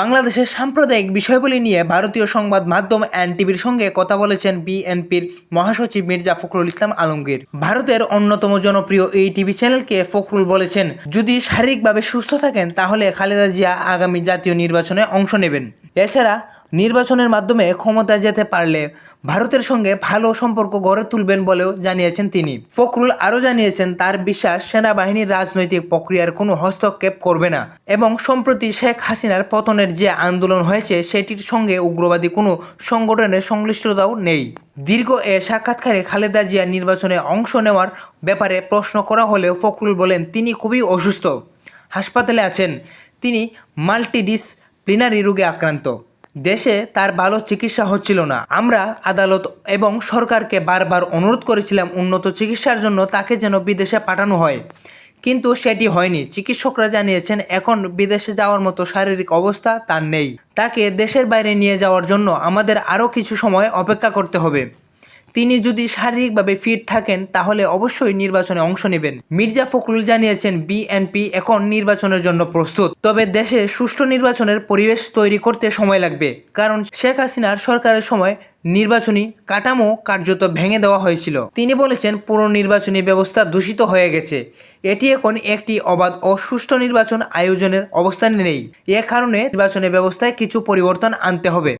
বাংলাদেশের সাম্প্রদায়িক বিষয়গুলি নিয়ে ভারতীয় সংবাদ মাধ্যম এনটিভির সঙ্গে কথা বলেছেন বিএনপির মহাসচিব মির্জা ফখরুল ইসলাম আলমগীর। ভারতের অন্যতম জনপ্রিয় এই টিভি চ্যানেলকে ফখরুল বলেছেন, যদি শারীরিকভাবে সুস্থ থাকেন, তাহলে খালেদা জিয়া আগামী জাতীয় নির্বাচনে অংশ নেবেন। এছাড়া নির্বাচনের মাধ্যমে ক্ষমতা যেতে পারলে ভারতের সঙ্গে ভালো সম্পর্ক গড়ে তুলবেন বলেও জানিয়েছেন তিনি। ফখরুল আরও জানিয়েছেন, তার বিশ্বাস সেনাবাহিনীর রাজনৈতিক প্রক্রিয়ার কোনো হস্তক্ষেপ করবে না এবং সম্প্রতি শেখ হাসিনার পতনের যে আন্দোলন হয়েছে, সেটির সঙ্গে উগ্রবাদী কোনো সংগঠনের সংশ্লিষ্টতাও নেই। দীর্ঘ এ সাক্ষাৎকারে খালেদা জিয়া নির্বাচনে অংশ নেওয়ার ব্যাপারে প্রশ্ন করা হলেও ফখরুল বলেন, তিনি খুবই অসুস্থ। হাসপাতালে আছেন। তিনি মাল্টিডিস মাল্টিডিসপ্লিনারি রোগে আক্রান্ত। দেশে তার ভালো চিকিৎসা হচ্ছিল না। আমরা আদালত এবং সরকারকে বারবার অনুরোধ করেছিলাম উন্নত চিকিৎসার জন্য তাকে যেন বিদেশে পাঠানো হয়। কিন্তু সেটি হয়নি। চিকিৎসকরা জানিয়েছেন, এখন বিদেশে যাওয়ার মতো শারীরিক অবস্থা তার নেই। তাকে দেশের বাইরে নিয়ে যাওয়ার জন্য আমাদের আরও কিছু সময় অপেক্ষা করতে হবে। তিনি যদি শারীরিকভাবে ফিট থাকেন, তাহলে অবশ্যই নির্বাচনে অংশ নেবেন। মির্জা ফখরুল জানিয়েছেন বিএনপি এখন নির্বাচনের জন্য প্রস্তুত। তবে দেশে সুষ্ঠু নির্বাচনের পরিবেশ তৈরি করতে সময় লাগবে। কারণ শেখ হাসিনার সরকারের সময় নির্বাচনী কাঠামো কার্যত ভেঙে দেওয়া হয়েছিল। তিনি বলেছেন, পুরো নির্বাচনী ব্যবস্থা দূষিত হয়ে গেছে। এটি এখন একটি অবাধ ও সুষ্ঠু নির্বাচন আয়োজনের অবস্থানে নেই। এ কারণে নির্বাচনী ব্যবস্থায় কিছু পরিবর্তন আনতে হবে।